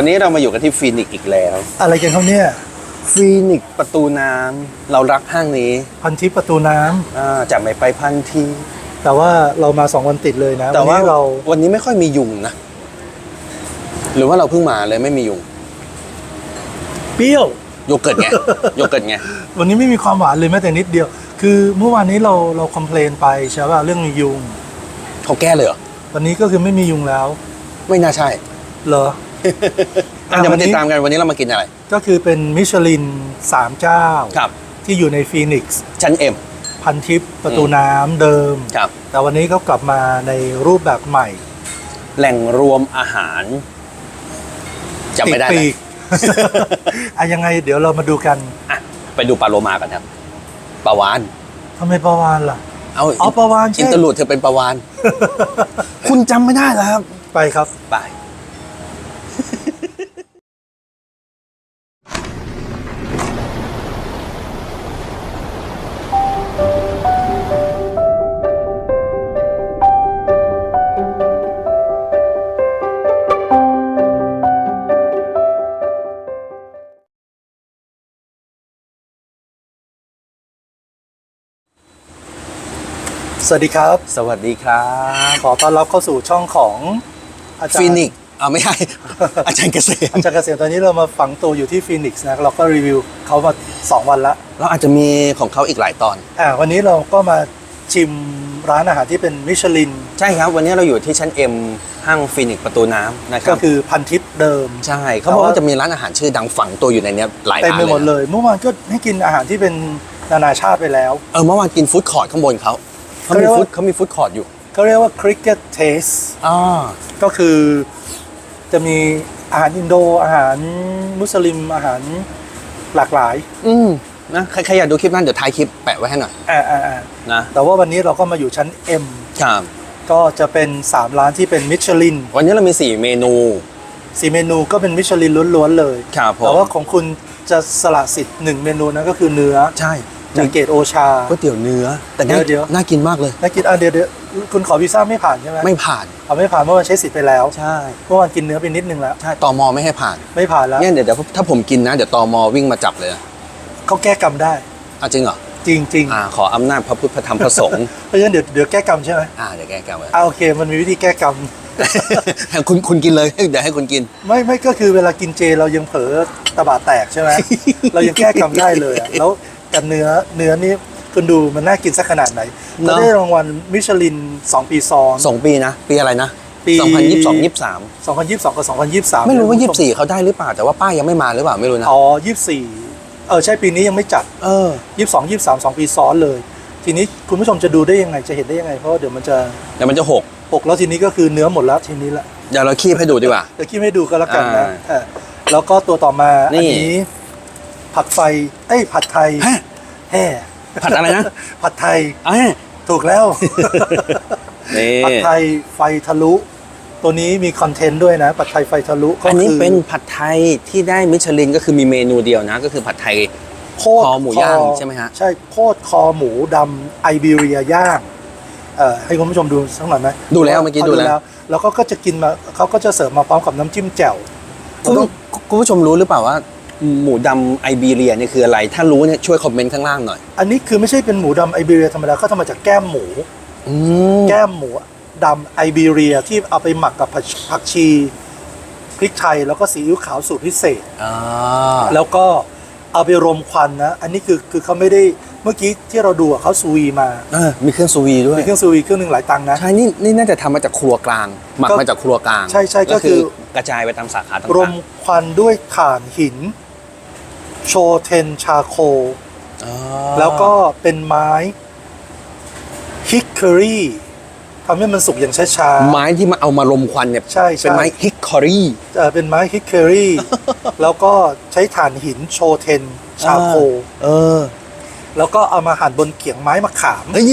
วันนี้เรามาอยู่กันที่ฟีนิกซ์อีกแล้วอะไรกันครับเนี่ยฟีนิกซ์ประตูน้ำเรารักห้างนี้พันทิปประตูน้ำอ่าจากไม่ไปพันที แต่ว่าเรามาสองวันติดเลยนะแต่ว่านนี้เราวันนี้ไม่ค่อยมียุงนะ หรือว่าเราเพิ่งมาเลยไม่มียุงเปรี้ยว โยเกิร์ตไง โยเกิร์ตไง วันนี้ไม่มีความหวานเลยแม้แต่นิดเดียว คือเมื่อวานนี้เราเราคอมเพลนไปใช่ป่ะเรื่องยุง เขาแก้เลยเหรอ วันนี้ก็คือไม่มียุงแล้ว ไม่น่าใช่ เหรอ อะเดี๋ยวมาติดตามกันวันนี้เรามากินอะไร ก็คือเป็นมิชลินสามเจ้า ครับที่อยู่ในฟีนิกซ์ชั้นเอ็ม พันทิปประตูน้ำเดิม ครับ แต่วันนี้เขากลับมาในรูปแบบใหม่ แหล่งรวมอาหารจำไม่ได้ปีนะกๆอะยังไงเดี๋ยวเรามาดูกันอะไปดูปลาโลมากันครับปลาวาน ทำไมประวานล่ะ เอาอ๋อปลาวาฬใช่ อินเตอร์ลูดเธอเป็นปลาวาน คุณจำไม่ได้เหรอครับ ไปครับ ไป สวัสดีครับ สวัสดีครับ ขอต้อนรับเข้าสู่ช่องของอาจารย์ฟีนิกซ์อ่าไม่ใช่ อาจารย์เกษมอาจารย์เกษมตอนนี้เรามาฝังตัวอยู่ที่ฟีนิกซ์นะเราก็รีวิวเขามา 2 วันละแล้วอาจจะมีของเขาอีกหลายตอนอ่าวันนี้เราก็มาชิมร้านอาหารที่เป็นมิชลิน ใช่ครับ วันนี้เราอยู่ที่ชั้น M ห้างฟีนิกซ์ประตูน้ำนะครัก็บคือพันทิปเดิม ใช่เขาบอกว่าจะมีร้านอาหารชื่อดังฝังตัวอยู่ในเนี้ยหลายเต็มร้านไปหมดเลเลยยเมื่อวานก็ให้กินอาหารที่เป็นนานาชาติไปแล้ว เออเมื่อวานกินฟู้ดคอร์ทข้างบนเขา เขาเขาเรีมียกว่าฟู้ดเขามีฟู้ดคอร์ทอยู่เขาเรียกว่า cricket taste อ่าก็คือจะมีอาหารอินโดอาหารมุสลิมอาหารหลากหลาย อืมนะใครใครอยากดูคลิปนั้นเดี๋ยวท้ายคลิปแปะไว้ให้หน่อยอ่าอ่าอ่านะแต่ว่าวันนี้เราก็มาอยู่ชั้น M ครับก็จะเป็น 3 ร้านที่เป็นมิชลิน วันนี้เรามี 4 เมนูสีเมนูก็เป็นมิชลินล้วนๆเลย ครับผมแต่ว่าของคุณจะสละสิทธิ์หนึ่งเมนูนั้นก็คือเนื้อ ใช่ จากเกรดโอชาก๋วยเตี๋ยวเนื้อ แต่น่าเดี๋ยวน่ากินมากเลยน่ากินอะเดี๋ยวเดี๋ยวคุณขอวีซ่าไม่ผ่านใช่ไหมไม่ผ่านเอาไม่ผ่านเมื่อวานใช้สิทธิ์ไปแล้วใช่เมื่อวานกินเนื้อไปนิดนึงแล้วใช่ตอมอไม่ให้ผ่านไม่ผ่านแล้วเนี่ยเดี๋ยวเดี๋ยวถ้าผมกินนะเดี๋ยวตอมอวิ่งมาจับเลยนะเขาแก้กรรมได้อะจริงเหรอจริงจริงอ่าขออำนาจพระพุทธพระธรรมพระสงฆ์เพราะฉะนั้นเดี๋ยวเดี๋ยวแก้กรรมใช่ไหมอ่าเดี๋ยวแก้กรรมไว้อ่าโอเค มันมีวิธีแก้กรรมคุณคุณกินเลยเดี๋ยวให้คุณกิน ไม่ไม่ก็คือเวลากินเจเรายังเผลอตะบะแตกใช่ไหมเรายังแก้กรรมได้เลยอะแล้ว กับเนื้อเนื้อนี่คุณดูมันน่ากินสักขนาดไหนเนก็อะ ได้รางวัลมิชลิน 2 ปีซ้อน สองปีนะ ปีอะไรนะปี สองพันยี่สิบสองยี่สิบสาม2022 กับ 2023ไม่รู้ว่านะยี่สิบสี่เขาได้หรือเปล่าแต่ว่าป้ายยังไม่มาหรือเปล่าไม่รู้นะอ๋อ24 เออใช่ปีนี้ยังไม่จัด เออ22 23 2 ปีซ้อนเลย ทีนี้คุณผู้ชมจะดูได้ยังไงจะเห็นได้ยังไง เพราะว่าเดี๋ยวมันจะเดี๋ยวมันจะหกปกแล้วทีนี้ก็คือเนื้อหมดแล้วทีนี้ละ เดี๋ยวเราคีบให้ดูดีกว่า เดี๋ยวคิดให้ดูก็แล้วกันนะอ่าเออแล้วก็ตัวต่อมานี่อันนี้ ผัดไฟเอ้ยผัดไทยฮะแห่ผัดอะไรนะผัดไทยเอ้ยถูกแล้ว นี่ผัดไทยไฟทะลุ ตัวนี้มีคอนเทนต์ด้วยนะ ผัดไทยไฟทะลุก็อันนี้คือเป็นผัดไทยที่ได้มิชลินก็คือมีเมนูเดียวนะ ก็คือผัดไทยโคตรคอหมูย่างใช่ไหมฮะใช่โคตรคอหมูดำไอเบีเรียย่างเอ่อให้คุณผู้ชมดูสักหน่อยไหมดูแล้วเมื่อกี้ดูแล้ว แล้วก็ก็จะกินมาเขาก็จะเสิร์ฟมาพร้อมกับน้ำจิ้มแจ่วคุณคุณผู้ชมรู้หรือเปล่าว่า หมูดำไอเบีเรียนี่คืออะไร ถ้ารู้เนี่ยช่วยคอมเมนต์ข้างล่างหน่อย อันนี้คือไม่ใช่เป็นหมูดำไอเบีเรียธรรมดาเขาทำมาจากแก้มหมู อืมแก้มหมูดำไอเบีเรียที่เอาไปหมักกับผักผักชี พริกไทยแล้วก็ซีอิ๊วขาวสูตรพิเศษ อ่าแล้วก็เอาไปรมควันนะ อันนี้คือคือเขาไม่ได้เมื่อกี้ที่เราดูอะเขาซูวีมาเออมีเครื่องซูวีด้วยมีเครื่องซูวีเครื่องหนึ่งหลายตังค์นะ ใช่นี่นี่น่าจะทำมาจากครัวกลาง หมักก็มาจากครัวกลางใช่ใช่ก็คือกระจายไปตามสาขาต่างๆรมควันด้วยถ่านหิน โชเทนชาโคอ๋อแล้วก็เป็นไม้ฮิกเคอรี่ทำให้มันสุกอย่างช้าไม้ที่มาเอามารมควันเนี่ยใช่ใช่เป็นไม้ฮิกคอรี่ๆเอ่อเป็นไม้ฮิกเคอรี่แล้วก็ใช้ถ่านหินโชเทนชาโค เออ แล้วก็เอามาหั่นบนเขียงไม้มะขามเฮ้ย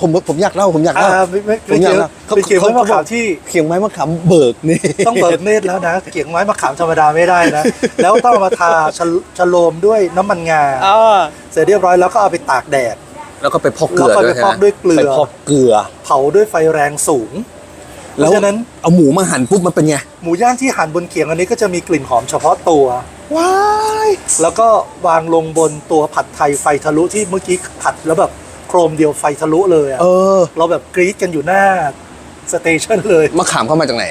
ผมผมอยากเล่าผมอยากอ่าเล่าไม่ไม่ผมไม่อยากเกี่ยวเล่าเป็นเขียงไม้มะขามที่เขียงไม้มะขามเบิกนี่ต้องเบิกเนตรแล้วนะเขียงไม้มะขามธรรมดาไม่ได้นะ แล้วต้องเอามาทาชะชะโลมด้วยน้ำมันงาอ่าเสร็จเรียบร้อยแล้วก็เอาไปตากแดด แล้วก็ไปพอกเกลือแล้วก็ด้วยไปพอกด้วยเกลือไปพอกเกลือ เผาด้วยไฟแรงสูงเพราะฉะนั้นเอาหมูมาหั่นปุ๊บมันเป็นไงหมูย่างที่หั่นบนเขียงอันนี้ก็จะมีกลิ่นหอมเฉพาะตัว ว้ายแล้วก็วางลงบนตัวผัดไทยไฟทะลุที่เมื่อกี้ผัดแล้วแบบโครมเดียวไฟทะลุเลยอะเออ เราแบบกรี๊ดกันอยู่หน้าสเตชันเลยมะขามเข้ามาจากไหน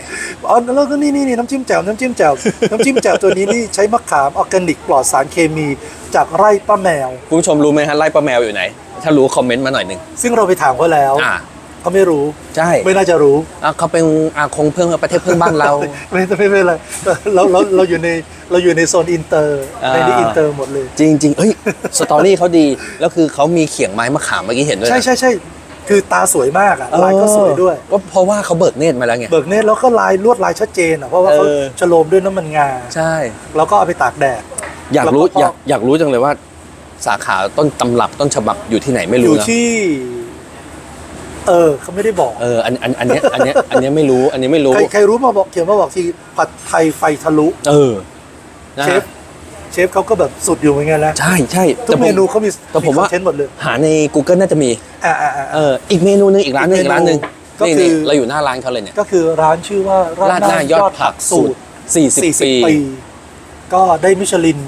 อ๋อแล้วก็นี่นี่นี่น้ำจิ้มแจ่วน้ำจิ้มแจ่วน้ำจิ้มแจ่วตัวนี้นี่ใช้มะขามออร์แกนิกปลอดสารเคมีจากไร่ป้าแมว คุณผู้ชมรู้ไหมฮะไล่ป้าแมวอยู่ไหน ถ้ารู้คอมเมนต์มาหน่อยหนึ่งซึ่งเราไปถามเขาแล้ว อ่า เขาไม่รู้ใช่ไม่น่าจะรู้อะเขาเป็นอาคงเพื่อนประเทศเพื่อนบ้านเรา ไม่ไม่ไม่เป็นไรเราเราเราอยู่ในเราอยู่ในโซนอินเตอร์อ่าในนี้อินเตอร์หมดเลย จริงๆเอ้ยสตอรี่เขาดีแล้วคือเขามีเขียงไม้มะขามเมื่อกี้เห็นด้วยนะใช่ใช่ใช่คือตาสวยมากอะลายก็สวยด้วยก็เพราะว่าเขาเบิกเนตรมาแล้วไงเบิกเนตรแล้วก็ลายลวดลายชัดเจนอะเพราะว่าเขาเออฉโลมด้วยน้ำมันงาใช่ แล้วก็เอาไปตากแดดอยากรู้แล้วก็อยากอยากรู้จังเลยว่าสาขาต้นตำรับต้นฉบับอยู่ที่ไหนไม่อรู้ยู่นะที่ เออเขาไม่ได้บอกเอออันอันอันเนี้ยอันเนี้ยอันเนี้ยไม่รู้อันนี้ไม่รู้ ใครใครรู้มาบอกเขียนมาบอกทีผัดไทยไฟทะลุเออนะเชฮะฟเชฟเขาก็แบบสุดอยู่เหมือนกันนะใช่ใช่ทุกแต่ผเมนูเขามีแต่ผมว่าเช่นหมดเลยหาใน Google น่าจะมีอ่าอ่าอ่า เอออีกเมนูหนึงอีกร้านหนึงอีอีกกเมนูร้านหนึงก็นี่คือ นี่เราอยู่หน้าร้านเขาเลยเนี่ยก็คือร้านชื่อว่าราดหน้ายอดผักสูตร 40ปี ปี ก็ได้มิชลิน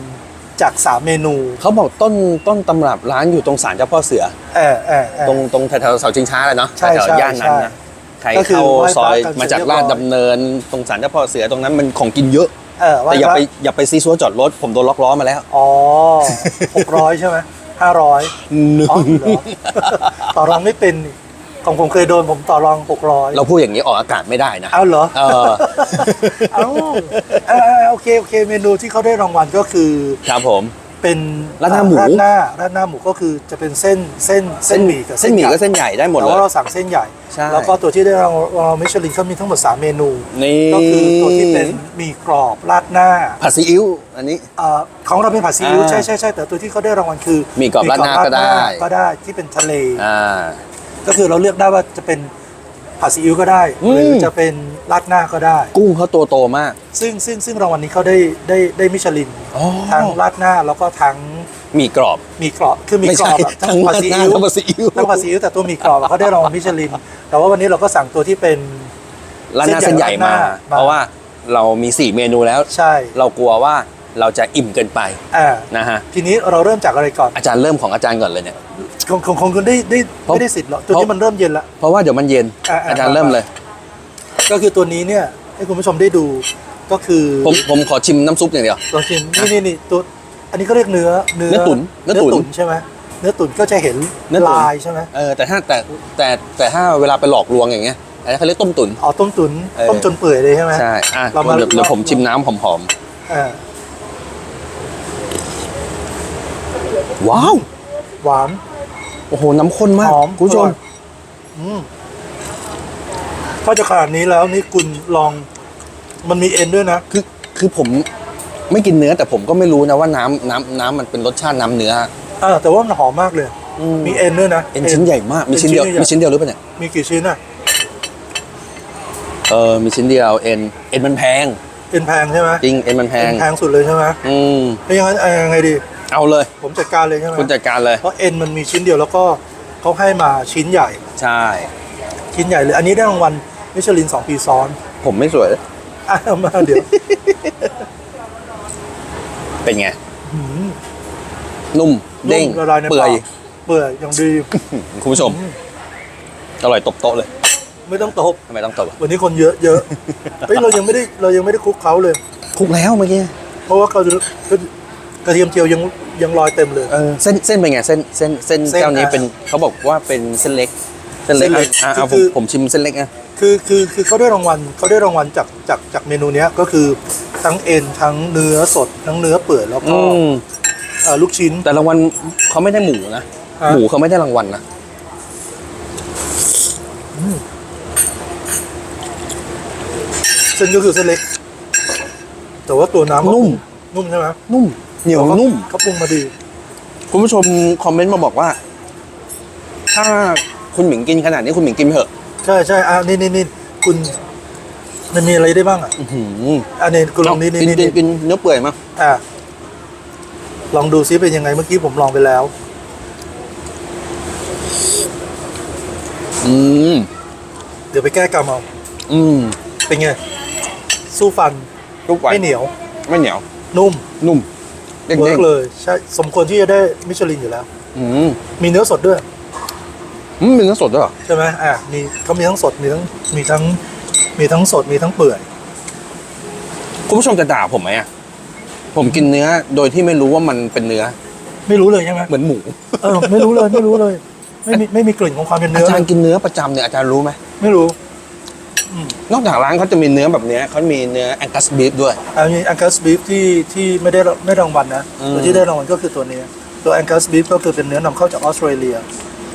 จากสามเมนู เขาบอกต้นต้นตำรับร้านอยู่ตรงศาลเจ้าพ่อเสือ เออเออเออ ตรงตรงแถวๆเสาชิงช้าเลยเนาะใช่แถวใช่ๆย่านนั้นใช่นะใครก็คือเข้าไหว้พระซอยกันเสร็จมาจากเรียบร้ลาอยดดำเนิน ตรงศาลเจ้าพ่อเสือตรงนั้นมันของกินเยอะ เออว่าแต่อย่าไปพระอย่าไปซีซัวจอดรถ ผมโดนล็อกล้อมาแล้วอ๋อหกร้อยใช่ไหมห้าร้อยหนึ่ง อ๋อเหรอต่อรองไม่เป็นนี่ ของผมเคยโดนผมต่อรองหกร้อยเราพูดอย่างนี้ออกอากาศไม่ได้นะ เอาเหรอเออ เอาเออเออโอเคโอเคเมนูที่เขาได้รางวัลก็คือ ครับผม เป็นราดหน้าหมู ราดหน้าราดหน้าหมูก็คือจะเป็นเส้นเส้นเส้นหมี่กับเส้นหมี่ก็ใญ่เส้นใหญ่ได้หมดแต่เลว่าย เราสั่งเส้นใหญ่ ใช่ แล้วก็ตัวที่ได้รางวัลมิชลินเขามีทั้งหมด3เมนู นี่ก็คือตัวที่เป็นหมี่กรอบราดหน้าผัดซีอิ๊วอันนี้ เอ่อของเราเป็นผัดซีอิ๊วอ่าใช่ใช่ใช่แต่ตัวที่เขาได้รางวัลคือหมี่กรอบราดหน้าก็ได้ก็ได้ที่เป็นทะเล อ่า ก็คือเราเลือกได้ว่าจะเป็นผัดซีอิ๊วก็ได้อืมหรือจะเป็นราดหน้าก็ได้ กุ้งเขาตัวโตมาก ซึ่งซึ่งซึ่งรางวัลนี้เขาได้ได้ได้มิชลินอ๋อทั้งราดหน้าแล้วก็ทั้งหมี่กรอบหมีกรอบคือหมีไม่กรใช่อบอะทั้งผัดราดซีหน้าอิ๊วทั้งผัดซีอิ๊วทั้งผัดซีอิ๊วแต่ตัวหมีกรอบอะเขาได้รางวัลมิชลิน แต่ว่าวันนี้เราก็สั่งตัวที่เป็นร้านหน้าเส้นใหญ่มาเส้นใหญ่ราดหน้าเพราะว่าเรามี 4 เมนูแล้วใช่ เรากลัวว่าเราจะอิ่มเกินไปอ่านะฮะทีนี้เราเริ่มจากอะไรก่อนอาจารย์เริ่มของอาจารย์ก่อนเลยเนี่ย คงคงคงคุณได้ได้เพราะไม่ได้สิทธิ์หรอกตัวเพราะนี้มันเริ่มเย็นละ เพราะว่าเดี๋ยวมันเย็น อะอะ อาจารย์เริ่มเลย ก็คือตัวนี้เนี่ยให้คุณผู้ชมได้ดูก็คือผมผมขอชิมน้ำซุปอย่างเดียว ลองชิมนี่นี่นี่ตัวอันนี้ก็เรียกเนื้อเนื้อเนื้อตุ๋นเนื้เนื้ออตุ๋นตุ๋นใช่ไหมเนื้อตุ๋นก็จะเห็นเนื้อตุ๋น ลายใช่ไหมเออแต่ถ้าแต่แต่แต่ถ้าเวลาไปหลอกลวงอย่างเงี้ยอันนี้เขาเรียกต้มตุ๋น อ๋อต้มตุ๋นเออ ต้มจนเปื่อยเลยใช่ไหม ใช่อะเรามา เดี๋ยวเดี๋ยวผมชิมน้ำหอมอ่าๆว้าว หวาน โอ้โห น้ำข้นมาก หอมคุณผู้ชม อร่อย อืมถ้าจะขนาดนี้แล้วนี่คุณลอง มันมีเอ็นด้วยนะ คือคือผมไม่กินเนื้อแต่ผมก็ไม่รู้นะว่าน้ำน้ำน้ำมันเป็นรสชาติน้ำเนื้ออ่า แต่ว่ามันหอมมากเลยอืมมีเอ็นด้วยนะ เอ็นชิ้นใหญ่มาก มีชิ้นเดียวอ็มีชิ้นเดียวหรือเปล่าเนี่ย มีกี่ชิ้นอะ เออ มีชิ้นเดียว เอ็น เอ็นมันแพง เอ็นแพงใช่ไหมจริง เอ็นมันแพเอ็ง นแพงสุดเลยใช่ไหมอืมแล้วยังไงเอายังไงดี เอาเลย ผมจัดการเลยใช่ไหมคุณจัดการเลย เพราะเอ็นมันมีชิ้นเดียวแล้วก็เขาให้มาชิ้นใหญ่ ใช่ ชิ้นใหญ่เลย อันนี้ได้รางวัลมิชลินสองปีซ้อน ผมไม่สวยอะมาเดี๋ยว เป็นไง หืมนุ่ม เด้งนุ่มละลายในเปื่อยปากเปื่อยอย่างดี คุณผู้ชมอืมอร่อยตบโต๊ะเลยไม่ต้องตบ ทำไมต้องตบอะวันนี้คนเยอะเยอะ เฮ้ยเรายังไม่ได้เรายังไม่ได้คลุกเขาเลย คลุกแล้วเมื่อกี้ เพราะว่าเขา กระเทียมเจียวยังยังลอยเต็มเลย เออเส้นเส้นเป็นไงเส้นเส้นเส้นเส้นเจ้านี้อะเป็นเขาบอกว่าเป็นเส้นเล็กเส้นเล็กเส้นเล็กอะอะคือผมผมชิมเส้นเล็กนะคือคือคือเขาได้รางวัลเขาได้รางวัลจากจากจากเมนูเนี้ยก็คือทั้งเอ็นทั้งเนื้อสดทั้งเนื้อเปื่อยแล้วก็อืมเอ่อลูกชิ้น แต่รางวัลเขาไม่ได้หมูนะฮะ หมูเขาไม่ได้รางวัลนะเส้นก็คือเส้นเล็ก แต่ว่าตัวน้ำก็นุ่ม นุ่มใช่ไหมนุ่มเหนียวนุ่มเขาปรุงมาดี คุณผู้ชมคอมเมนต์มาบอกว่า ถ้าคุณหมิงกินขนาดนี้คุณหมิงกินไปเถอะ ใช่ใช่อะนี่นี่นี่คุณมันมีอะไรได้บ้างอะอื้อหืออันนี้คุณลองนี่นี่กินนี่กินนี่กินเนื้อเปื่อยมั้งอะลองดูซิเป็นยังไงเมื่อกี้ผมลองไปแล้ว อืม เดี๋ยวไปแก้กรรมเอาอืมเป็นไงสู้ฟันลูกไวไม่เหนียว ไม่เหนียว นุ่มนุ่มเด้งเวิเด้ร์งกเลยใช่สมควรที่จะได้มิชลินอยู่แล้ว อืมมีเนื้อสดด้วยอืมมีเนื้อสดด้วยเหรอใช่ไหมอะมีเขามีทั้งสดมีทั้งมีทั้งมีทั้งสดมีทั้งเปื่อย คุณผู้ชมจะด่าผมไหมอะผมกินเนื้อโดยที่ไม่รู้ว่ามันเป็นเนื้อไม่รู้เลยใช่ไหมเหมือนหมู เออไม่รู้เลยไม่รู้เลย ไม่มีไม่มีกลิ่นของความเป็นอาเนื้อจารเลยย์กินเนื้อประจำเนี่ยอาจารย์รู้ไหมไม่รู้ นอกจากร้านเขาจะมีเนื้อแบบเนี้ยเขามีเนื้อแองกัสบีฟด้วย อันนี้อังกัสบีฟที่ที่ไม่ได้ไม่ได้รางวัลนะอืม ตัวที่ได้รางวัลก็คือตัวนี้ ตัวอังกัสบีฟก็คือเป็นเนื้อนำเข้าจากออสเตรเลีย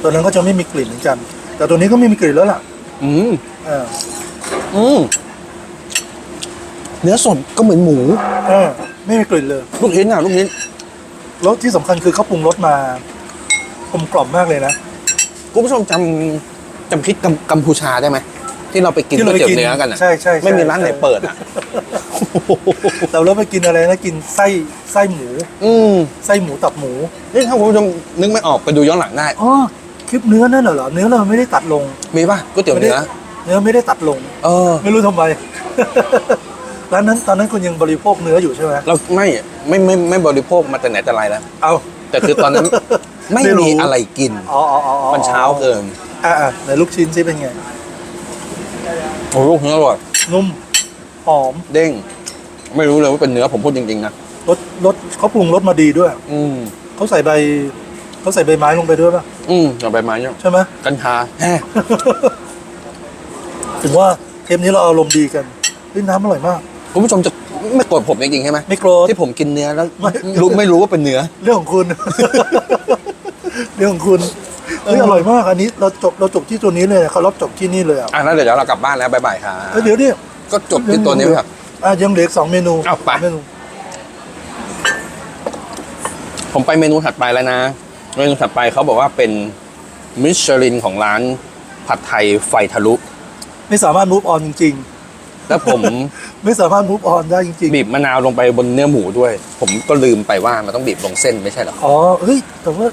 ตัวนั้นก็จะไม่มีกลิ่นเหมือนกัน แต่ตัวนี้ก็ไม่มีกลิ่นแล้วล่ะอืมเอออืมเนื้อสดก็เหมือนหมูเออไม่มีกลิ่นเลย ลูกชิ้นอะลูกชิ้นแล้วที่สำคัญคือเขาปรุงรสมากลมกล่อมมากเลยนะ คุณผู้ชมจำจำพริกกัมกัมพูชาได้ไหม ที่เราไปกินที่ก๋วยเราไปเตี๋ยวกินเนื้อกันอะใช่ใช่ใช่ไม่มีร้านไหนใช่เปิดอะแต่เราไปกินอะไรนะกินไส้ไส้หมู อืมไส้หมูตับหมูนี่ถ้าคุณผู้ชมนึกไม่ออกไปดูย้อนหลังได้อ๋อคลิปเนื้อนั่นเหรอเนื้อเราไม่ได้ตัดลงมีป่ะก๋วยเตี๋ยวไม่ได้เนื้อเนื้อไม่ได้ตัดลง เออ ไม่รู้ทำไมร้านนั้นตอนนั้นคุณยังบริโภคเนื้ออยู่ใช่ไหมเราไม่ไม่ไม่ไม่บริโภคมาแต่ไหนแต่ไรแล้วเอาแต่คือตอนนั้นไม่ไม่รู้มีอะไรกินอ๋ออ๋ออ๋ออ๋อมันเช้าเกินอ่าอ่าในลูกชิ้นซิเป็นไง โอ้ลูกเนื้ออร่อยนุ่มหอมเด้ง ไม่รู้เลยว่าเป็นเนื้อผมพูดจริงๆนะรสรสเขาปรุงรสมาดีด้วยอืมเขาใส่ใบเขาใส่ใบไม้ลงไปด้วยป่ะอืมเอาใบไม้เนี่ยใช่ไหมกัญชาแฮ่ถึงว่าเทปนี้เราอารมณ์ดีกันเฮ้ยน้ำอร่อยมาก คุณผู้ชมจะไม่โกรธผมจริงๆใช่ไหมไม่โกรธที่ผมกินเนื้อแล้วไม่ รู้ไม่รู้ว่าเป็นเนื้อ เรื่องของคุณ เรื่องของคุณ เฮ้ยอร่อยมากอันนี้เราจบเราจบที่ตัวนี้เลยเขารับจบที่นี่เลยอะอะแล้วเดี๋ยวเรากลับบ้านแล้วบ๊ายบายค่ะเอ้ยเดี๋ยวดิก็จบที่ตัวนี้ครับอะยังเหลืออกสองเมนูเอาไปสงเมนูผมไปเมนูถัดไปแล้วนะ เมนูถัดไปเขาบอกว่าเป็นมิชลินของร้านผัดไทยไฟทะลุ ไม่สามารถมูฟออนจริงแล้วผมๆไม่สามารถมูฟออนได้จริงบีบมะนาวลงไปบนเนื้อหมูด้วย ผมก็ลืมไปว่ามันต้องบีบลงเส้นไม่ใช่เหรอๆอ๋อ เฮ้ย แต่ว่า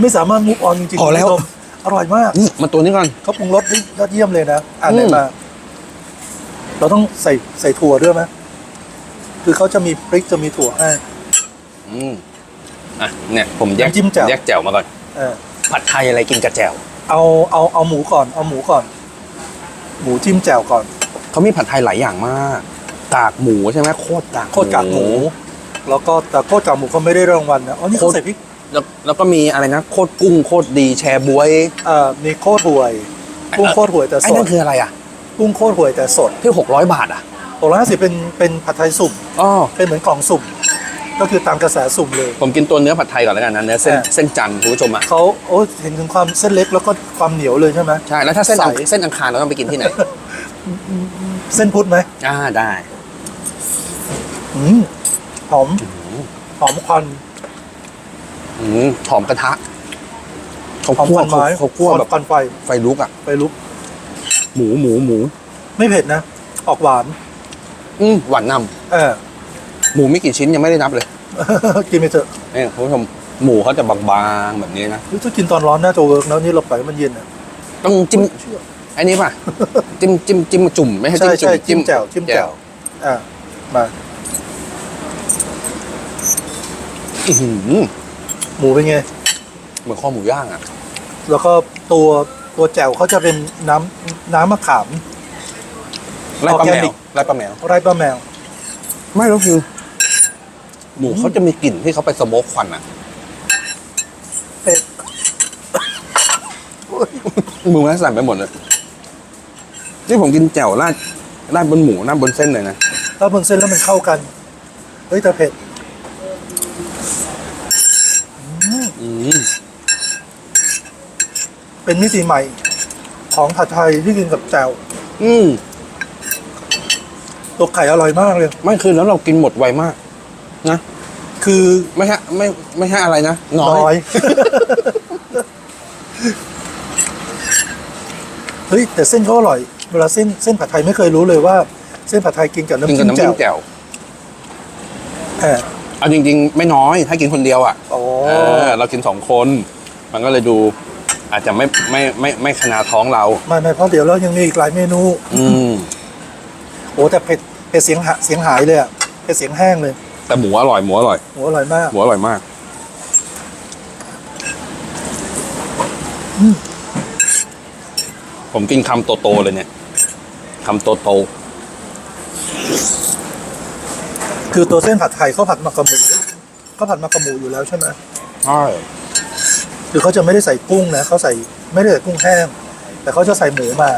ไม่สามารถมูฟออนจริงๆพอแล้ว คุณผู้ชมอร่อยมากนี่มาตัวนี้ก่อน เขาปรุงรสได้ยอดเยี่ยมเลยนะอ่านไหนอืม มา เราต้องใส่ใส่ถั่วด้วยไหมคือเขาจะมีพริกจะมีถั่วให้ อืมอะเนี่ยผมแยกน้ำจิ้มแจ่ว แยกแจ่วมาก่อน เออ ผัดไทยอะไรกินกับแจ่วเอาเอาเอาหมูก่อนเอาหมูก่อน หมูจิ้มแจ่วก่อนเขามีผัดไทยหลายอย่างมาก กากหมูใช่ไหมโคตรกาก โคตรกากหมู แล้วก็แต่โคตรกากหมูเขาไม่ได้รางวัลนะอ๋อนี่เขาใส่พริก แล้วแล้วก็มีอะไรนะโคตรกุ้งโคตรดีแชร์บวย เอ่อมีโคตรห่วยกุ้งโคตรห่วยแต่ไอ้สนั่ดนคืออะไรอะ กุ้งโคตรห่วยแต่สดที่หกร้อยบาทอะโอร้อยห้าสิบเป็นเป็นผัดไทยสุ่มอ๋อเป็นเหมือนกล่องสุ่ม ก็คือตามกระแสสุ่มเลย ผมกินตัวเนื้อผัดไทยก่อนแล้วกันนะเนื้อเส้นอะ เส้นจันทร์คุณผู้ชมอะเขาโอ้เห็นถึงความเส้นเล็กแล้วก็ความเหนียวเลยใช่ไหม ใช่แล้วถ้าเส้นใสอังเส้นอังคารเราต้องไปกินที่ไหน เส้นพุทธไหมอ่าได้อืมหอมหอมควัน อืมหอมกระทะเขาหอมคั่คววันไม้เขาคั่วแบบควันไฟไฟลุกอะไฟลุก หมูหมูหมู ไม่เผ็ดนะ ออกหวาน อืมหวานนเออำหมูไม่กี่ชิ้นยังไม่ได้นับเลย กินไปเถอะเนี่ยคุณผู้ชมหมูเขาจะบางๆแบบนี้นะหรือถ้ากินตอนร้อนน่าจะเวิร์กนะนี่เราปล่อยให้มันเย็นอะต้องจิ้มเชื่อไอ้นี่ป่ะ จิ้มจิ้มจิ้มจุ่มไม่ใช่ใช่จิ้มจุ่ใช่มจิ้มแจ่วจิ้มแจ่วอ่ามาอื้อ หือหมูเป็นไง เหมือนข้อหมูย่างอะ แล้วก็ตัวตัวแจ่วเขาจะเป็นน้ำน้ำมะขาม ไล่ปลาแม Organic วไล่ปลาแมว ไร่ป้าแมว ไม่แล้วคือหมูเขาจะมีกลิ่นที่เขาไปสโมกควันอะเผ็ด มือมันสั่นไปหมดเลยนี่ผมกินแจ่วราดราดบนหมูราดบนเส้นเลยนะ ถ้าบนเส้นแล้วมันเข้ากัน เฮ้ยแต่เผ็ด อืม เป็นมิติใหม่ ของผัดไทยที่กินกับแจ่วอืมตัวไข่อร่อยมากเลย ไม่คือแล้วเรากินหมดไวมาก นะ คือไม่ใช่ไม่ไม่ใช่อะไรนะน้อน้อยยเฮ้ย แต่เส้นเขาอร่อย เวลาเส้นเส้นผัดไทยไม่เคยรู้เลยว่า เส้นผัดไทยกินกับกินน้ำกับจิ้มน้ำแจ่จิ้วมแจ่วเออ เอาจริง ๆ ไม่น้อยถ้ากินคนเดียวอะโอ้เออเรากินสองคน มันก็เลยดู อาจจะไม่ไม่ไม่ไม่ขนาดท้องเรา ไม่ไม่เพราะเดี๋ยวเรายังมีอีกหลายเมนู อืมโอ้แต่เผ็ดเผ็ดเสียงหะเสียงหายเลยอะเผ็ดเสียงแห้งเลยแต่หมูอร่อยหมูอร่อยโอ้อร่อยมาก หมูอร่อยมากอืมผมกินคำโตๆเลยเนี่ยคำโต คือตัวเส้นผัดไทยเขาผัดมากับหมูเขาผัดมากับหมูอยู่แล้วใช่ไหมๆใช่คือเขาจะไม่ได้ใส่กุ้งนะเขาใส่ไม่ได้ใส่กุ้งแห้ง แต่เขาจะใส่หมูมา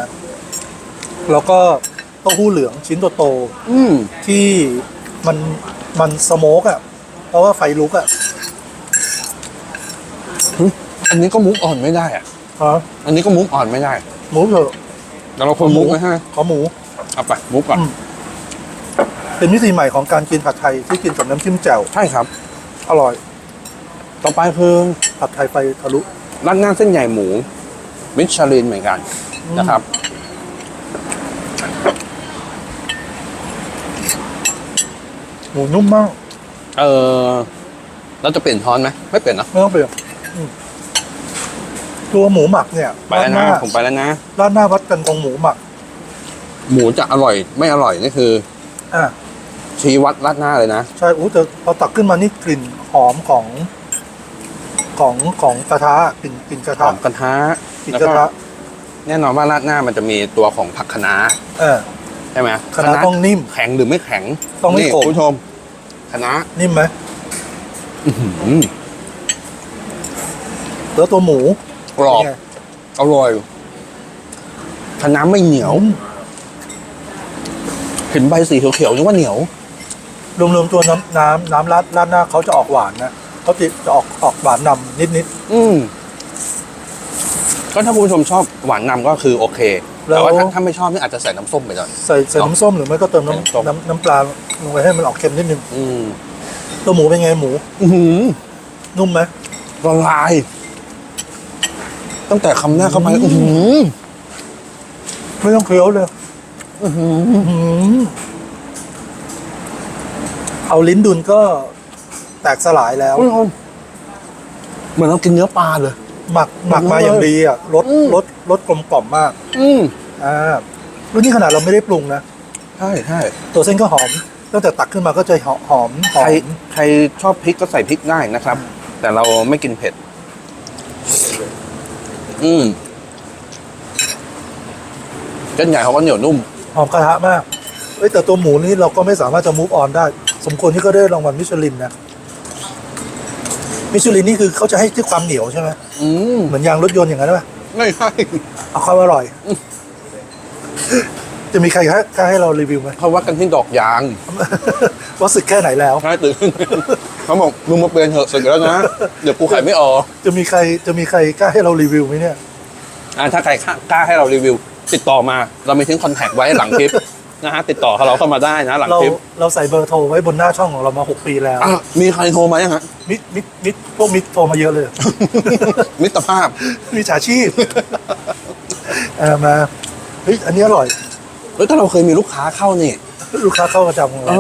แล้วก็เต้าหู้เหลืองชิ้นโตอืมๆที่มันมันสโมกอะ เพราะว่าไฟลุกอะอันนี้ก็มุกอ่อนไม่ได้อะฮะอันนี้ก็มุกอ่อนไม่ได้หมูเถอะแต่เราควรมุกไหมฮะขอหมู เอาไปมุกก่อนอืม เป็นมิติใหม่ของการกินผัดไทยที่กินกับน้ำจิ้มแจ่วใช่ครับ อร่อย ต่อไปคือผัดไทยไฟทะลุร้านหน้าเส้นใหญ่หมูมิชลินเหมือนกันอืมนะครับ หมูนุ่มมาก เออเราจะเปลี่ยนช้อนไหมไม่เปลี่ยนนะไม่ต้องเปลี่ยนอืมตัวหมูหมักเนี่ยไปแล้วราดหนะน้าผมไปแล้วนะราดหน้าวัดกันตรงหมูหมัก หมูจะอร่อยไม่อร่อยนี่คือ อะ ชี้วัดราดหน้าเลยนะ ใช่อู้แต่พอตักขึ้นมานี่กลิ่นหอมของ ของของกระทะกลิ่นกลิ่นกระหทะอมกระทะกลิ่นแล้วกระก็ทะแน่นอนว่าราดหน้ามันจะมีตัวของผักคะน้าเออใช่ไหมคะน้าต้องนิ่ม แข็งหรือไม่แข็งต้องไม่นี่ขมคุณผู้ชมคะน้านิ่มไหมอื้อหือแล้วตัวหมูกรอบเป็นไงอร่อยคะน้าไม่เหนียวอืมเห็นใบสีเขียวๆนึกว่าเหนียว รวมๆตัวน้ำน้ำน้ำราดราดหน้าเขาจะออกหวานนะเขาจะจะออกออกหวานนำนิด อืมก็ถ้าคุณผู้ชมชอบหวานนำก็คือโอเคแต่ว่าถ้าถ้าไม่ชอบนี่อาจจะใส่น้ำส้มไปหน่อย ๆใส่ใส่น้ำส้มหรือไม่ก็เติมใส่น้ำส้ม น้ำน้ำน้ำปลาลงไปให้มันออกเค็มนิดนึงอืมตัวหมูเป็นไงหมูอื้อหือนุ่มไหม ละลาย ตั้งแต่คำแรกเข้าไปอืมอื้อหือไม่ต้องเคี้ยวเลยอื้อหือ อืม เอาลิ้นดุนก็แตกสลายแล้วคุณผู้ชมเหมือนเรากินเนื้อปลาเลย หมักหมักมาอย่างดีอะรสอืม รสรสกลมกล่อมมากอืมอ่าแล้วนี่ขนาดเราไม่ได้ปรุงนะ ใช่ใช่ตัวเส้นก็หอมตั้งแต่ตักขึ้นมาก็จะหอมหอมหอใครมใครชอบพริกก็ใส่พริกได้นะครับ แต่เราไม่กินเผ็ด อืมเส้นใหญ่เขาก็เหนียวนุ่ม หอมกระทะมากเอ้ยแต่ตัวหมูนี่เราก็ไม่สามารถจะมูฟออนได้ สมควรที่ก็ได้รางวัลมิชลินนะมิชลินนี่คือเขาจะให้ที่ความเหนียวใช่ไหมอืมเหมือนยางรถยนต์อย่างนั้นป่ะไม่ใช่เอาความอร่อย จะมีใครกล้าให้เรารีวิวไหมเขาวัดกันที่ดอกยางว่าสึกแค่ไหนแล้วใช่ตื่นเขาบอกมึงมาเปลี่ยนเถอะสึกแล้วนะเดี๋ยวกูขายไม่ออกจะมีใครจะมีใครกล้าให้เรารีวิวไหมเนี่ยอ่าถ้าใครกล้าให้เรารีวิว ติดต่อมา เรามีทิ้งคอนแทคไว้หลังคลิป นะฮะติดต่อเราเข้ามาได้นะหลังเราคลิปเราใส่เบอร์โทรไว้บนหน้าช่องของเรามา 6 ปีแล้ว อะมีใครโทรมายังฮะ มิดมิดมิดพวกมิดโทรมาเยอะเลย มิตรภาพ มีฉาชีพเออมาเฮ้ยอันนี้อร่อย เฮ้ยแต่เราเคยมีลูกค้าเข้านี่ลูกค้าเข้าประจำของอ๋เรา อ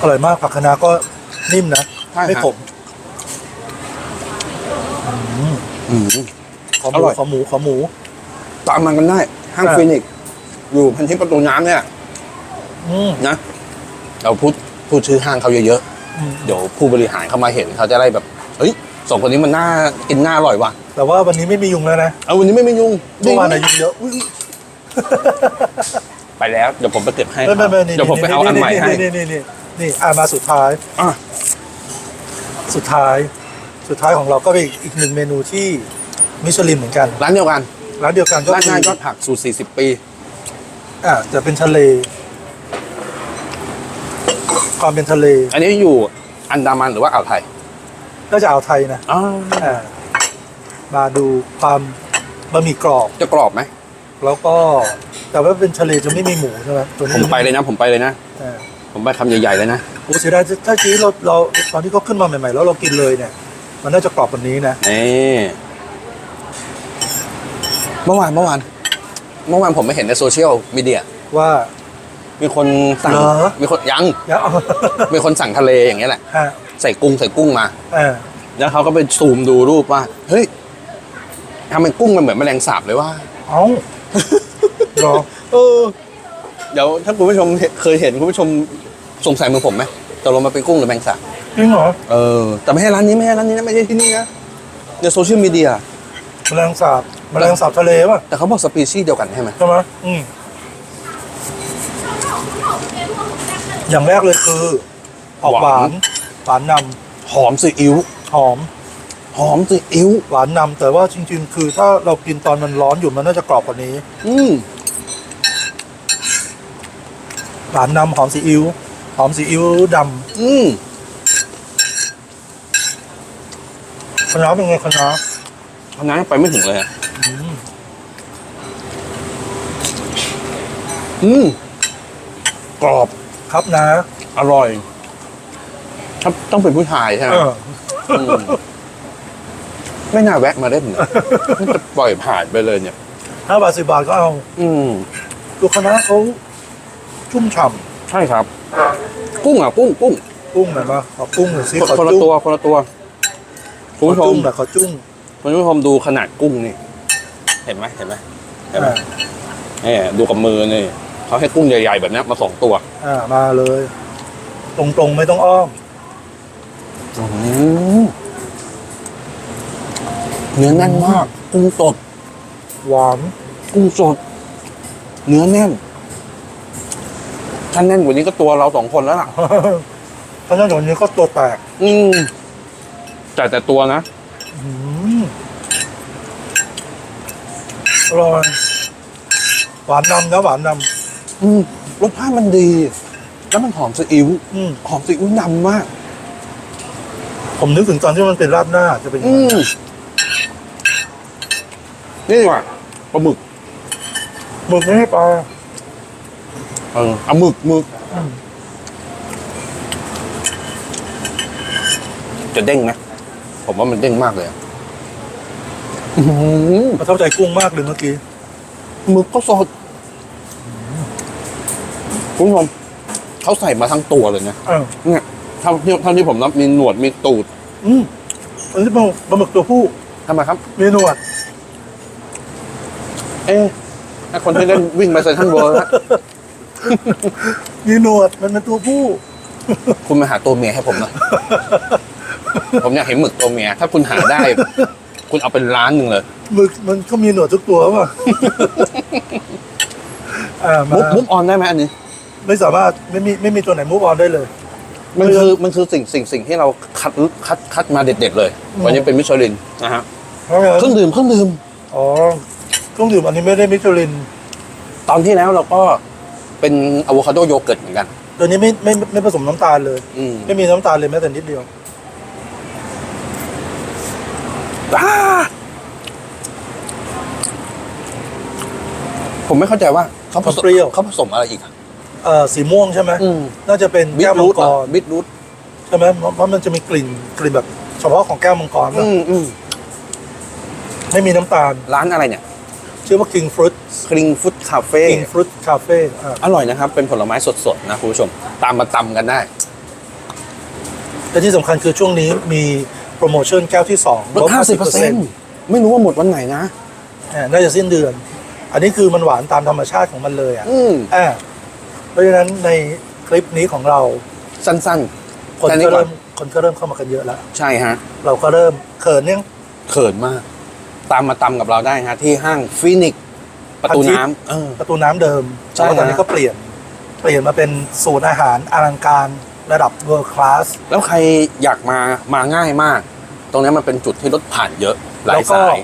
อร่อยมากผักคะน้าก็นิ่มนะ ใช่ไม่ครับขมอืม ขอหอมูร่อย ขอหมูขอหมู ตามมากันได้ห้างอ่าฟินิกซ์อยู่พันทิปประตูน้ำเนี่ย อืม นะ เราพูดพูดชื่อห้างเขาเยอะอืม ๆ เดี๋ยวผู้บริหารเขามาเห็นเขาจะได้แบบ เฮ้ยสองคนนี้มันน่ากินน่าอร่อยว่ะแต่ว่าวันนี้ไม่มียุงแล้วนะ เอาวันนี้ไม่ไม่ยุ่งเมื่อวานอะยุงเยอะอุ๊ยไปแล้ว เดี๋ยวผมไปเก็บให้ไม่ไม่ไม่นี่เดี๋ยวผมไปเอาอันใหม่ให้ นี่นี่นี่นี่นี่อ่ามาสุดท้าย อะ สุดท้ายสุดท้ายของเราก็เป็นอีกหนึ่งเมนูที่มิชลินเหมือนกันร้านเดียวกันร้านเดียวกันก็ร้านคืงานอยอดผักสูตร40 ปี อ่าจะเป็นทะเล ความเป็นทะเลอันนี้อยู่อันดามันหรือว่าอ่าวไทยก็จะเอาไทยนะอ๋ออ่ามาดูความบะหมี่กรอบ จะกรอบไหมแล้วก็แต่ว่าเป็นทะเลจะไม่มีหมูใช่ไหมตัวนี้ผมไปเลยนะ ผมไปเลยนะ อ่า ผมไปคำใหญ่ๆเลยนะโอ้เสียดายถ้าทีเราเราตอนที่เขาขึ้นมาใหม่ๆ แล้วเรากินเลยเนี่ย มันน่าจะกรอบกว่านี้นะนี่เมื่อวานเมื่อวานเมื่อวานผมไม่เห็นในโซเชียลมีเดีย ว่า มีคนสั่งเหรอ มีคนยังเดี๋ยวเอามีคนสั่งทะเลอย่างเงี้ยแหละ ฮะใส่กุ้งใส่กุ้งมา เออแล้วเขาก็ไปซูมดูรูปว่า เฮ้ยทำไมกุ้งมันเหมือนแมลงสาบเลยว่า เอ้าเหรอ เออ เดี๋ยวถ้าคุณผู้ชมเห็นเคยเห็นคุณผู้ชมสงสัยเหมือนผมไหมตกลงมาเป็นกุ้งหรือแมลงสาบจริงเหรอเออแต่ไม่ใช่ร้านนี้ไม่ใช่ร้านนี้นะไม่ใช่ที่นี่นะในโซเชียลมีเดียแมลงสาบแมลงสาบทะเลป่ะแต่เขาบอกสปีชีส์เดียวกันใช่ไหมใช่ไหมอืมอย่างแรกเลยคือออกหวานหวานนหอมซีอิ๊วำหอม หอมซีอิ๊วหวานนำแต่ว่าจริง ๆ คือถ้าเรากินตอนมันร้อนอยู่มันน่าจะกรอบกว่านี้ อืม หวานนำหอมซีอิ๊วหอมซีอิ๊วดอืมำคณะเป็นไงคณะอันนั้นไปไม่ถึงเลยอะอืมอืมกรอบ ครับนะ อร่อยถ้าต้องเป็นผู้ชายใช่ไหมเออ มไม่น่าแวะมาเล่นนะมันจะปล่อยผ่านไปเลยเนี่ย ห้าบาทสิบาทก็เอา อืม ดูคณะเขา ชุ่มฉ่ใช่ครับ กุ้งอะกุ้งกุ้งำกุ้งหน่อยมาขอกุ้งหน่อยสิคนขอคนละจุ้งตัวคนละตัวคุณขอผู้ชมจุ้งหน่อยขอจุ้งคุณผู้ชมดูขนาดกุ้งนี่ เห็นไหมเห็นไหมเห็นไหมอ่าเนี่ยดูกับมือนี่เขาให้กุ้งใหญ่ๆแบบเนี้ยมาสองตัวอ่ามาเลย ตรงๆไม่ต้องอ้อมอืมเนื้อแน่นมาก กุ้งสด หวาน กุ้งสด เนื้อแน่น ถ้าแน่นกว่านี้ก็ตัวเราสองคนแล้วล่ะเพราะฉะนั้นอย่างนี้ก็ตัวแตกอืมแต่แต่ตัวนะอืมอร่อยหวานนำนะหวานนอืมรสชาติมันดี แล้วมันหอมซีอิ๊วำอืมหอมซีอิ๊วนำมาก ผมนึกถึงตอนที่มันเป็นราดหน้าจะเป็นยังอืไงมนี่ดีกว่าปลาหมึกหมึกไม่ให้ปลา เออเอาหมึกหมึกอืมจะเด้งนะผมว่ามันเด้งมากเลยอะอื้อหือประทับใจกุ้งมากเลยเมื่อกี้หมึกก็สดคุณผู้ชมเขาใส่มาทั้งตัวเลยนะอ้าวเนี่ยเท่าที่เท่าที่ผมนับมีหนวดมีตูดอืมอันนี้เป็นปลาหมึกตัวผู้ทำไมครับ มีหนวด เอ๊ะถ้าคนที่เล่นวิ่งไปเซนทรัลเวิลด์นะ มีหนวดมันเป็นตัวผู้ คุณมาหาตัวเมียให้ผมหน่อย ผมอยากเห็นหมึกตัวเมีย ถ้าคุณหาได้ คุณเอาเป็นล้านหนึ่งเลย หมึกมันก็มีหนวดทุกตัวป่ะอ่ามามุกมุกออนได้ไหมอันนี้ ไม่สามารถไม่มีไม่มีตัวไหนมูฟออนได้เลย มันคือมันคือสิ่งสิ่งสิ่งที่เราคัดคัดคัดมาเด็ดๆเลยอืมวันนี้เป็นมิชลินนะฮะเพราะงั้นเครื่องดื่มเครื่องดื่มอ๋อเครื่องดื่มอันนี้ไม่ได้มิชลิน ตอนที่แล้วเราก็ เป็นอะโวคาโดโยเกิร์ตเหมือนกัน ตัวนี้ไม่ไม่ไม่ผสมน้ำตาลเลย อืมไม่มีน้ำตาลเลยแม้แต่นิดเดียว อ้าผมไม่เข้าใจว่าเขาผสมเปรี้ยว เขาผสมอะไรอีกอะเอ่อสีม่วงใช่ไหมอืมน่าจะเป็นบิแก้ทวมัรูงทกรบิทรูทใช่ไหมเพราะเพราะมันจะมีกลิ่นกลิ่นแบบ เฉพาะของแก้วมังกรป่ะอืมอืมไม่มีน้ำตาล ร้านอะไรเนี่ย ชื่อว่า King Fruit คลิงฟุตคาเฟ่ King Fruit Cafe อ่าอร่อยนะครับ เป็นผลไม้สดๆนะคุณผู้ชม ตามมาตำกันได้ และที่สำคัญคือช่วงนี้มีโปรโมชั่นแก้วที่2ลดห้าสิบเปอร์เซ็นต์ไม่รู้ว่าหมดวันไหนนะน่าจะสิ้นเดือน อันนี้คือมันหวานตามธรรมชาติของมันเลยอะอืม อ่าเพราะฉะนั้นในคลิปนี้ของเราสั้น คนแค่นี้ก็ก่อน เริ่มคนก็เริ่มเข้ามากันเยอะแล้ว ๆ ใช่ฮะ เราก็เริ่มเขินยังเขินมาก ตามมาตำกับเราได้ฮะที่ห้างฟินิกประตูพันทิพย์น้ำเออ ประตูน้ำเดิมใช่แต่ว่าตอนนี้ฮะ ก็เปลี่ยน เปลี่ยนมาเป็นศูนย์อาหารอลังการระดับ world class แล้วใครอยากมามาง่ายมาก ตรงนี้มันเป็นจุดที่รถผ่านเยอะหลาแล้ยวก็ สาย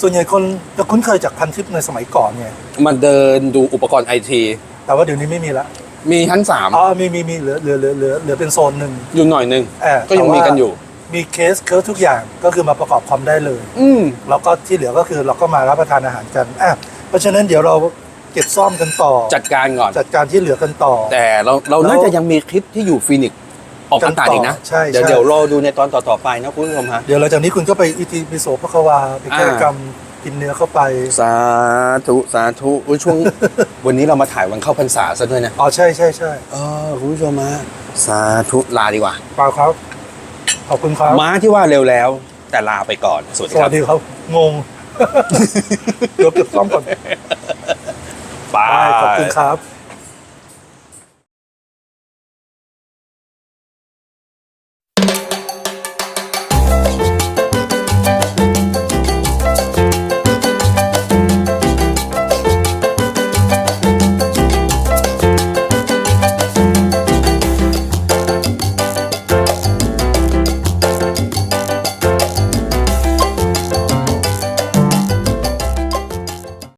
ส่วนใหญ่คนจะคุ้นเคยจากพันทิปในสมัยก่อนเนี่ยมาเดินดูอุปกรณ์ไอทีแต่ว่าเดี๋ยวนี้ไม่มีละมีชั้นสามอ๋อมีมีมีเหลือเหลือเหลือเหลือเหลือเป็นโซนหนึ่งอยู่หน่อยหนึง เออก็ยังแต่ว่ามีกันอยู่ มีเคสเคิร์ฟทุกอย่างก็คือมาประกอบคอมได้เลย อืม แล้วก็ที่เหลือก็คือเราก็มารับประทานอาหารกันอะเพราะฉะนั้นเดี๋ยวเราเก็บซ่อมกันต่อ จัดการก่อน จัดการที่เหลือกันต่อ แต่เราเราแล้วน่าจะยังมีคลิปที่อยู่ฟินิกซ์ออกอากาศอีกนะ ใช่เดี๋ยวใช่เดี๋ยวรอดูในตอนต่อๆไปนะคุณผู้ชมฮะ เดี๋ยวหลังจากนี้คุณก็ไปอิติปิโสพระควาไปแก้กรรมกินเนื้อเข้าไป สาธุ สาธุอุ๊ยช่วง วันนี้เรามาถ่ายวันเข้าพรรษาซะด้วยนะ อ๋อใช่ใช่ใช่เออคุณผู้ชมมาสาธุลาดีกว่าเปล่าครับ ขอบคุณครับ ม้าที่ว่าเร็วแล้ว แต่ลาไปก่อน สวัสดีสควัรัสบดีครับ งง เดี๋ยวเก็บซ่อมก่อนไปได้ขอบคุณครับ